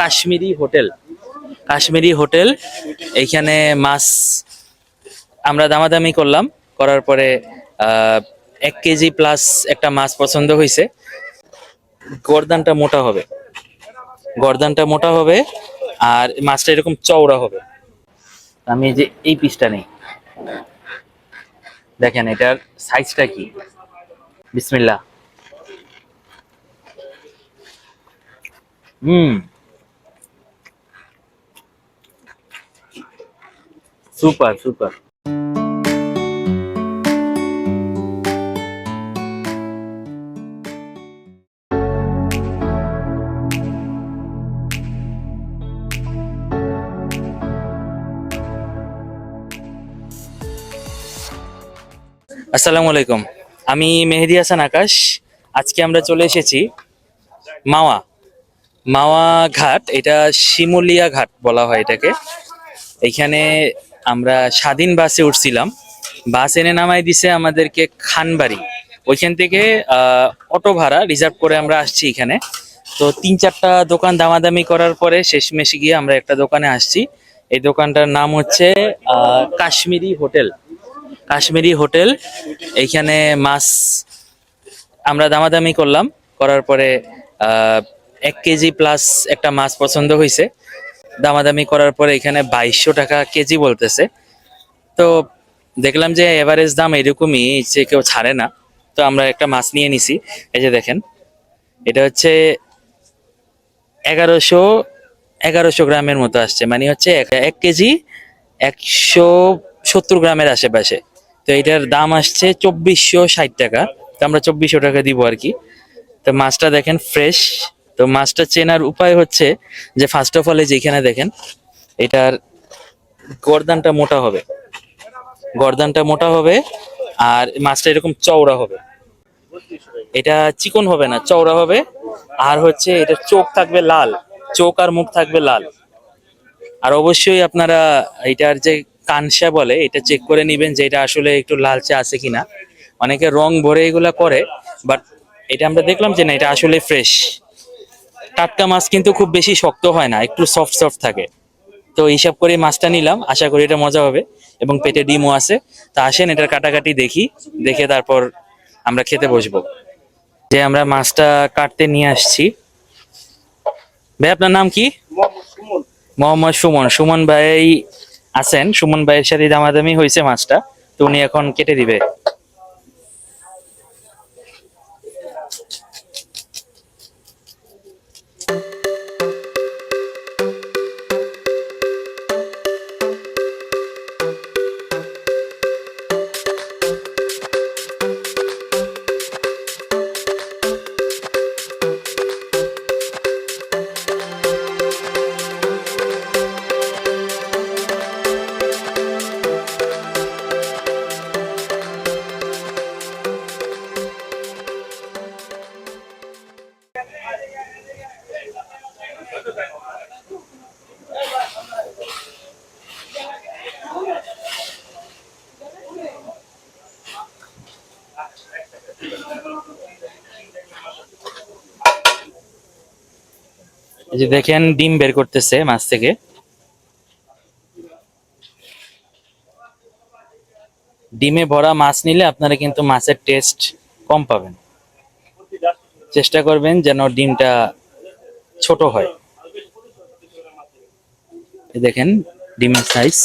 Kashmiri hotel. Kashmiri hotel, এইখানে মাছ আমরা দামাদামি করলাম, করার পরে এক কেজি প্লাস একটা মাছ পছন্দ হয়েছে গরদানটা মোটা হবে। গরদানটা মোটা হবে, আর মাছটা এরকম চওড়া হবে। আমি যে এই পিসটা নেই। দেখেন, এটার সাইজটা কি? বিসমিল্লাহ। হুম। Super super. আসসালামু আলাইকুম। আমি মেহেদি হাসান আকাশ। আজকে আমরা চলে এসেছি মাওয়া। মাওয়া ঘাট, এটা শিমুলিয়া ঘাট বলা হয় এটাকে। এখানে আমরা স্বাধীন বাসে উঠছিলাম। বাস এনে নামাই দিছে আমাদেরকে খানবাড়ি। ওইখান থেকে অটো ভাড়া রিজার্ভ করে আমরা আসছি এখানে। তো তিন চারটা দোকান দামাদামি করার পরে শেষমেশে গিয়ে আমরা একটা দোকানে আসছি। এই দোকানটার নাম হচ্ছে কাশ্মীরি হোটেল। কাশ্মীরি হোটেল। এইখানে মাছ আমরা দামাদামি করলাম। করার পরে এক কেজি প্লাস একটা মাছ পছন্দ হয়েছে দামাদামি করার পরে এখানে বাইশশো টাকা কেজি বলতেছে। তো দেখলাম যে এভারেজ দাম এরকমই যে কেউ ছাড়ে না। তো আমরা একটা মাছ নিয়ে নিছি। এই যে দেখেন, এটা হচ্ছে এগারোশো এগারোশো গ্রামের মতো আসছে। মানে হচ্ছে এক- কেজি একশো সত্তর গ্রামের আশেপাশে। তো এটার দাম আসছে চব্বিশশো ষাট টাকা। তো আমরা চব্বিশশো টাকা দিব আর কি। তো মাছটা দেখেন ফ্রেশ তো মাছটা চেনার উপায় হচ্ছে যে ফার্স্ট অফ অল যেখানে দেখেন, এটার গরদানটা মোটা হবে। গরদানটা মোটা হবে আর মাছটা এরকম চওড়া হবে। এটা চিকন হবে না, চওড়া হবে। আর হচ্ছে এটা চোখ থাকবে লাল, চোখ আর মুখ থাকবে লাল। আর অবশ্যই আপনারা এটার যে কানসা বলে, এটা চেক করে নেবেন যে এটা আসলে একটু লালচে আছে কিনা। অনেকে রং ভরে এগুলা করে বাট এটা আমরা দেখলাম যে না, এটা আসলে ফ্রেশ টাটকা মাছ কিন্তু খুব বেশি শক্ত হয় না একটু সফট সফট থাকে। তো হিসাব করে মাছটা নিলাম আশা করি এটা মজা হবে। এবং পেটে ডিমও আছে। তা আসেন এটার কাটাকাটি দেখি দেখে তারপর আমরা খেতে বসবো। যে আমরা মাছটা কাটতে নিয়ে আসছি। ভাই আপনার নাম কি? মোহাম্মদ সুমন। সুমন ভাই আছেন। সুমন ভাইয়ের সাথে দামাদামি হয়েছে মাছটা। তো উনি এখন কেটে দিবে। যে দেখেন, ডিম বের করতেছে মাছ থেকে। ডিমে ভরা মাছ নিলে আপনারা কিন্তু মাছের টেস্ট কম পাবেন। চেষ্টা করবেন যেন ডিমটা ছোট হয়। দেখেন, ডিমের সাইজ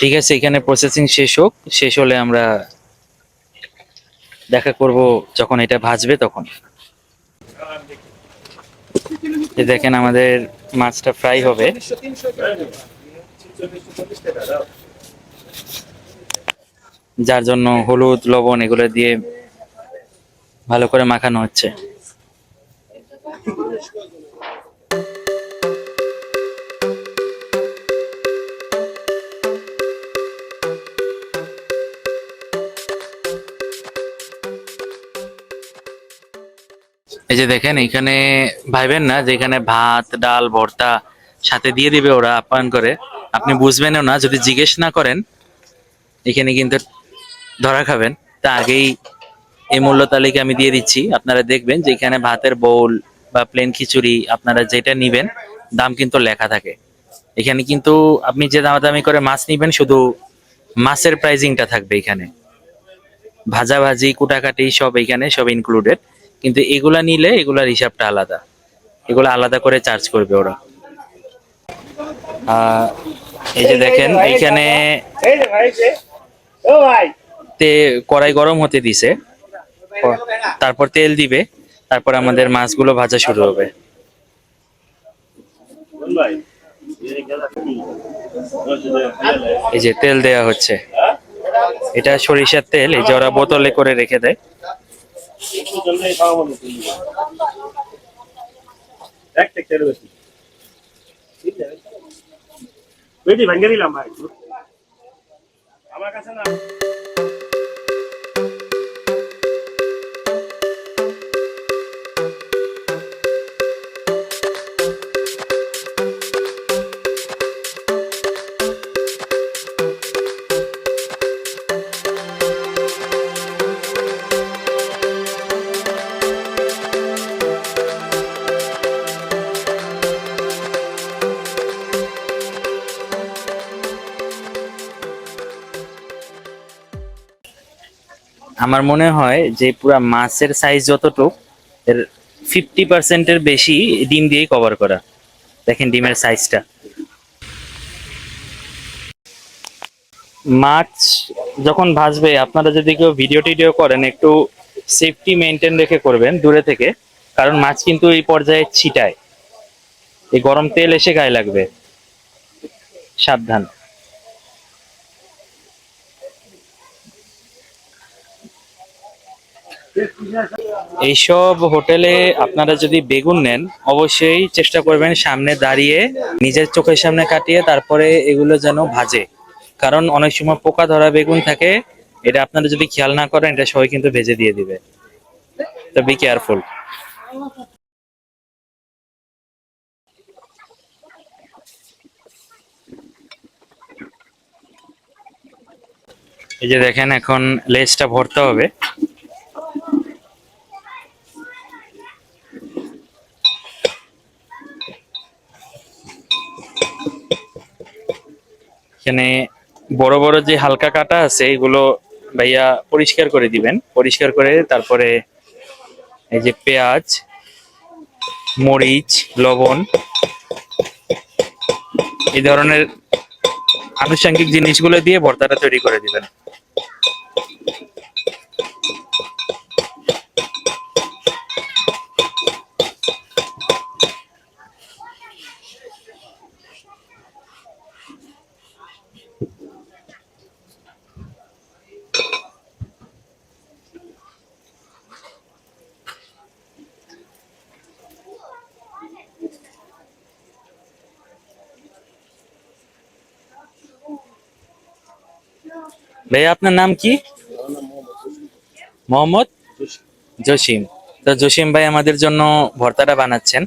ঠিক আছে, এখানে প্রসেসিং শেষ হোক, শেষ হলে আমরা দেখা করব যখন এটা ভাজবে তখন। দেখেন আমাদের মাছটা ফ্রাই হবে। যার জন্য হলুদ, লবণ এগুলো দিয়ে ভালো করে মাখানো হচ্ছে। এই যে দেখেন এখানে ভাইবেন না যে এখানে ভাত, ডাল, ভর্তা সাথে দিয়ে দিবে ওরা আপ্যায়ন করে। আপনি বুঝবেনও না, যদি জিজ্ঞেস না করেন, এখানে কিন্তু ধরা খাবেন। তা আগেই এই মূল্য তালিকা আমি দিয়ে দিচ্ছি। আপনারা দেখবেন যে এখানে ভাতের বোল বা প্লেন খিচুড়ি আপনারা যেটা নিবেন, দাম কিন্তু লেখা থাকে। এখানে কিন্তু আপনি যে দামাদামি করে মাছ নিবেন, শুধু মাছের প্রাইজিংটা থাকবে এখানে। ভাজাভাজি, কুটাকাটি সব এখানে সব ইনক্লুডেড কিন্তু এগুলা নিলে এগুলার হিসাবটা আলাদা। এগুলো আলাদা করে চার্জ করবে ওরা। এই যে দেখেন, এইখানে তে কড়াই গরম হতে দিছে। তারপর তেল দিবে। তারপর আমাদের মাছগুলো ভাজা শুরু হবে। এই যে তেল দেয়া হচ্ছে। এটা সরিষার তেল, এই যে ওরা বোতলে করে রেখে দেয়। জলদি খাওয়া মনে এক টেক তেল বেশি বেটি ভেঙে দিলাম ভাই আমার কাছে না। আমার মনে হয় যে পুরা মাছের সাইজ যতটুক, এর ফিফটি পার্সেন্টের বেশি ডিম দিয়েই কভার করা। দেখেন ডিমের সাইজটা মাছ যখন ভাজবে, আপনারা যদি কেউ ভিডিও টিডিও করেন, একটু সেফটি মেনটেন রেখে করবেন দূরে থেকে, কারণ মাছ কিন্তু এই পর্যায়ে ছিটায়। এই গরম তেল এসে গায়ে লাগবে। সাবধান। এইসব হোটেলে আপনারা যদি বেগুন নেন, অবশ্যই চেষ্টা করবেন সামনে দাঁড়িয়ে নিজের চোখের সামনে কাটিয়ে তারপরে এগুলো যেন ভাজে। কারণ অনেক সময় পোকা ধরা বেগুন থাকে, এটা আপনারা যদি খেয়াল না করেন, এটা সবাই কিন্তু ভেজে দিয়ে দিবে। তো বি কেয়ারফুল এই যে দেখেন, এখন লেজটা ভরতে হবে। এখানে বড় বড় যে হালকা কাটা আছে, এগুলো ভাইয়া পরিষ্কার করে দিবেন। পরিষ্কার করে তারপরে এই যে পেঁয়াজ, মরিচ, লবণ, এই ধরনের আনুষঙ্গিক জিনিসগুলো দিয়ে ভর্তাটা তৈরি করে দিবেন। ভাইয়া আপনার নাম কি? মোহাম্মদ জসিম। তো জসিম ভাই আমাদের জন্য ভর্তাটা বানাচ্ছেন।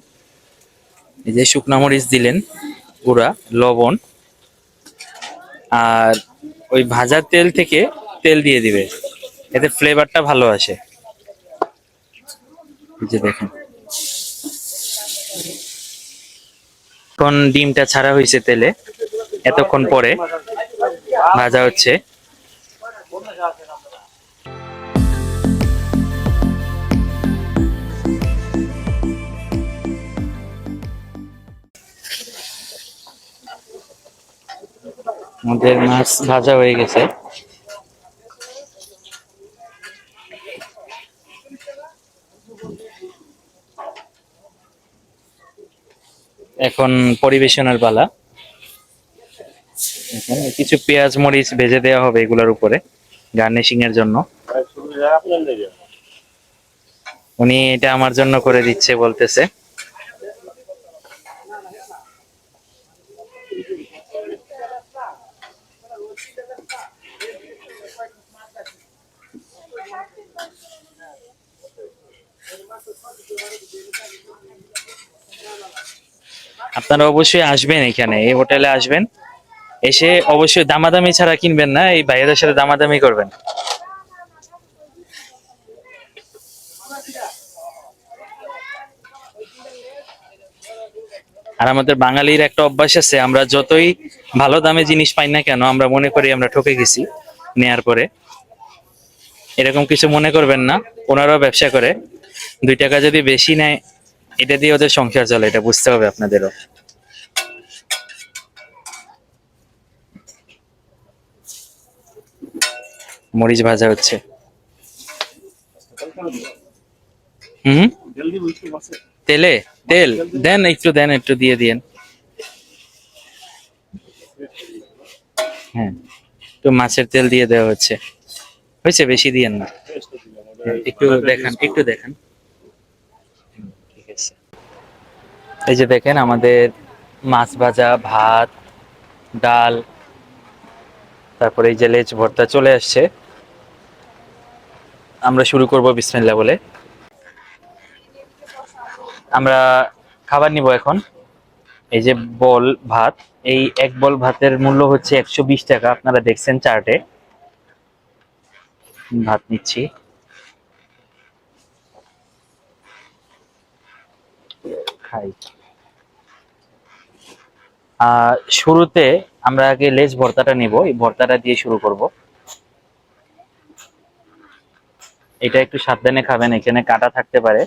এই যে শুকনো মরিচ দিলেন, গুঁড়া, লবণ, আর ওই ভাজার তেল থেকে তেল দিয়ে দিবে। এতে ফ্লেভারটা ভালো আসে। দেখেন। এখন ডিমটা ছাড়া হয়েছে তেলে। এতক্ষণ পরে ভাজা হচ্ছে। আমাদের মাছ ভাজা হয়ে গেছে। এখন পরিবেশনের পালা। কিছু পেঁয়াজ, মরিচ ভেজে দেওয়া হবে এগুলোর উপরে গার্নিশিং এর জন্য। উনি এটা আমার জন্য করে দিচ্ছে বলতেছে। আপনারা অবশ্যই আসবেন এখানে, এই হোটেলে আসবেন। এসে অবশ্যই দামাদামি ছাড়া কিনবেন না, এই ভাইয়াদের সাথে দামাদামি করবেন। আর আমাদের বাঙালির একটা অভ্যাস আছে, আমরা যতই ভালো দামে জিনিস পাই না কেন, আমরা মনে করি আমরা ঠকে গেছি নেয়ার পরে। এরকম কিছু মনে করবেন না, ওনারাও ব্যবসা করে। দুই টাকা যদি বেশি নেয়, এটা দিয়ে ওদের সংসার চলে, এটা বুঝতে হবে আপনাদেরও। মরিচ ভাজা হচ্ছে। হুম তেলে? তেল? দেন একটু দেন একটু, দিয়ে দিয়েন। হ্যাঁ একটু মাছের তেল দিয়ে দেওয়া হচ্ছে। হয়েছে, বেশি দিয়েন না। একটু দেখান একটু দেখান হুম, ঠিক আছে এই যে দেখেন আমাদের মাছ ভাজা, ভাত, ডাল, তারপরে এই যে লেজ ভর্তা চলে আসছে। আমরা শুরু করব বিসমিল্লাহ বলে। আমরা খাবার নিব এখন। এই যে বল ভাত, এই এক বল ভাতের মূল্য হচ্ছে একশো বিশ টাকা। আপনারা দেখছেন চার্টে। ভাত নিচ্ছি। খাই আহ, শুরুতে আমরা আগে লেজ ভর্তাটা নিব। এই ভর্তাটা দিয়ে শুরু করব। এটা একটু সাবধানে খাবেন এখানে কাটা থাকতে পারে।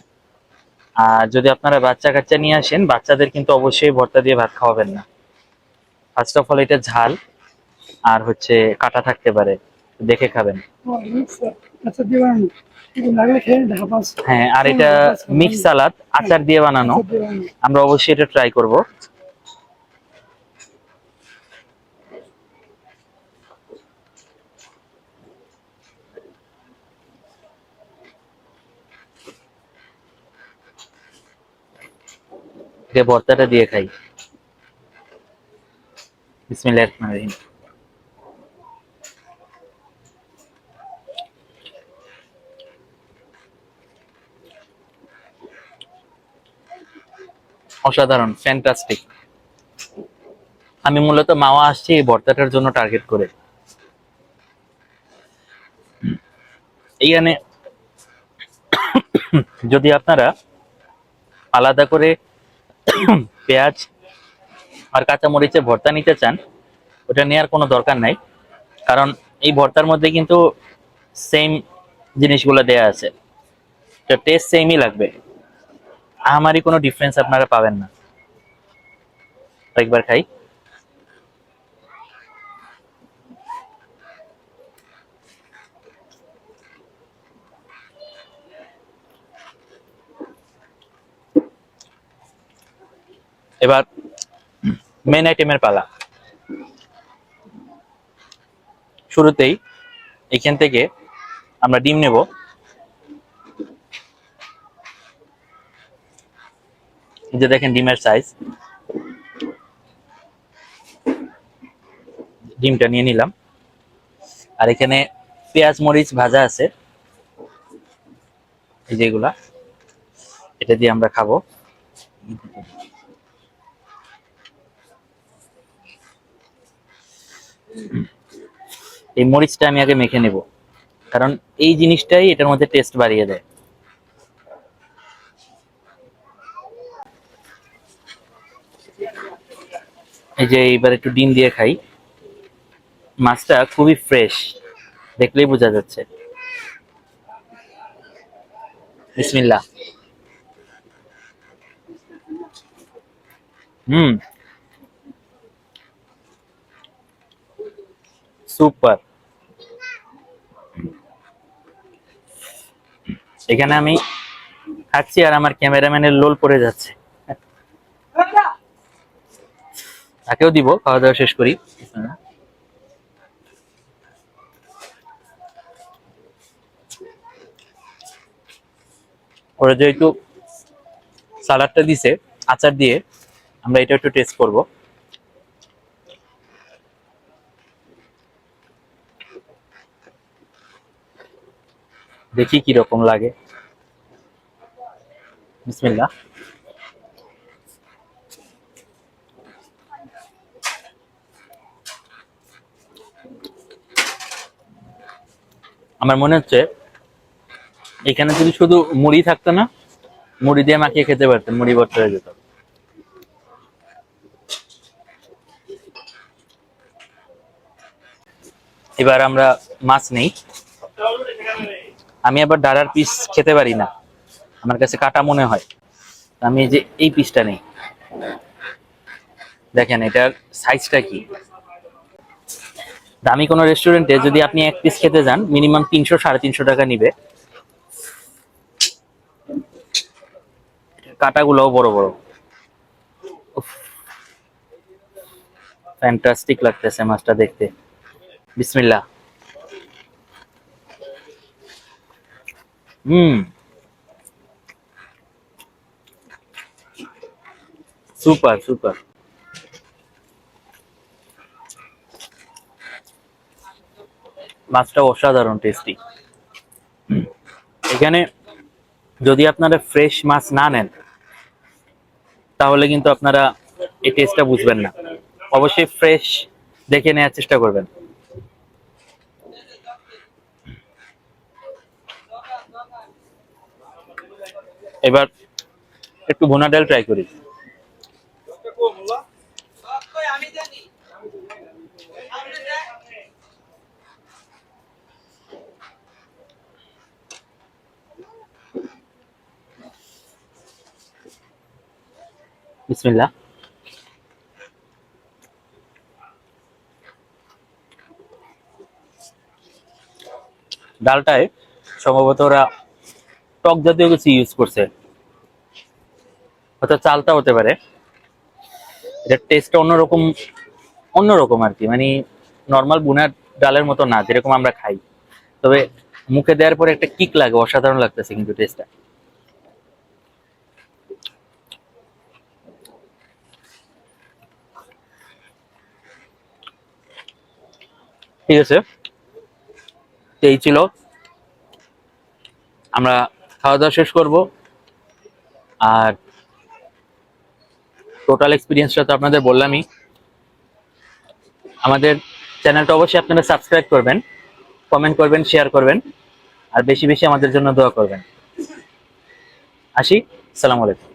আর যদি আপনারা বাচ্চা কাচ্চা নিয়ে আসেন বাচ্চাদের কিন্তু অবশ্যই ভর্তা দিয়ে ভাত খাওয়াবেন না। ফার্স্ট অফ অল এটা ঝাল আর হচ্ছে কাটা থাকতে পারে। দেখে খাবেন। আচ্ছা হ্যাঁ আর এটা মিক্স সালাদ আচার দিয়ে বানানো। আমরা অবশ্যই এটা ট্রাই করব। ভর্তাটা দিয়ে খাই। বিসমিল্লাহির রহমানির রহিম। অসাধারণ ফ্যান্টাস্টিক আমি মূলত মাওয়া আসছি এই ভর্তাটার জন্য টার্গেট করে। এইখানে যদি আপনারা আলাদা করে পেঁয়াজ আর কাঁচামরিচের ভর্তা নিতে চান, ওটা নেওয়ার কোনো দরকার নাই। কারণ এই ভর্তার মধ্যে কিন্তু সেম জিনিসগুলো দেয়া আছে। তো টেস্ট সেমই লাগবে। আমারই কোনো ডিফারেন্স আপনারা পাবেন না। একবার খাই। এবার মেন আইটেমের পালা। শুরুতেই এখান থেকে আমরা ডিম নেব। যে দেখেন ডিমের সাইজ ডিমটা নিয়ে নিলাম। আর এখানে পেঁয়াজ মরিচ ভাজা আছে। এই যেগুলা এটা দিয়ে আমরা খাব। এই মরিচটা আমি আগে মেখে নেব। কারণ এই জিনিসটাই এটার মধ্যে টেস্ট বাড়িয়ে দেয়। এই যে এইবার একটু ডিম দিয়ে খাই। মাছটা খুবই ফ্রেশ দেখলেই বোঝা যাচ্ছে। হুম। সুপার। এখানে আমি খাচ্ছি আর আমার ক্যামেরাম্যানের লোল পড়ে যাচ্ছে। তাকেও দিব, খাওয়া দাওয়া শেষ করি। ওরা যেহেতু সালাডটা দিছে, আচার দিয়ে, আমরা এটা একটু টেস্ট করব। দেখি কি রকম লাগে। বিসমিল্লাহ। আমার মনে হচ্ছে এখানে যদি শুধু মুড়ি থাকতো না, মুড়ি দিয়ে মাখিয়ে খেতে পারতেন, মুড়ি ভর্তা হয়ে যেত। এবার আমরা মাছ নেই। আমি আবার ডাড়ার পিস খেতে পারি না। আমার কাছে কাটা মনে হয়। আমি যে এই পিসটা নেই। দেখেন, এটার সাইজটা কি? দামি কোনো রেস্টুরেন্টে যদি আপনি এক পিস খেতে যান মিনিমাম তিনশো, সাড়ে তিনশো টাকা নিবে। কাটাগুলোও বড় বড়। ফ্যান্টাস্টিক লাগতেছে মাছটা দেখতে। বিসমিল্লাহ। হুম। সুপার সুপার মাছটা অসাধারণ টেস্টি এখানে যদি আপনারা ফ্রেশ মাছ না নেন, তাহলে কিন্তু আপনারা এই টেস্টটা বুঝবেন না। অবশ্যই ফ্রেশ দেখে নেওয়ার চেষ্টা করবেন। এবার একটু ভুনা ডাল ট্রাই করি। বিসমিল্লাহ। ডালটায় সম্ভবত ওরা টক জাতীয় কিছু ইউজ করছে। হয়তো চালটা হতে পারে। এটার টেস্টটা অন্যরকম অন্যরকম আর কি। মানে নর্মাল বুনার ডালের মতো না, যেরকম আমরা খাই। তবে মুখে দেওয়ার পরে একটা কিক লাগে, অসাধারণ লাগতেছে কিন্তু টেস্টটা ঠিক আছে? এই ছিল। আমরা খাওয়া দাওয়া শেষ করব। আর টোটাল এক্সপিরিয়েন্সটা তো আপনাদের বললামই। আমাদের চ্যানেলটা অবশ্যই আপনারা সাবস্ক্রাইব করবেন কমেন্ট করবেন শেয়ার করবেন, আর বেশি বেশি আমাদের জন্য দোয়া করবেন। আসি, সালাম আলাইকুম।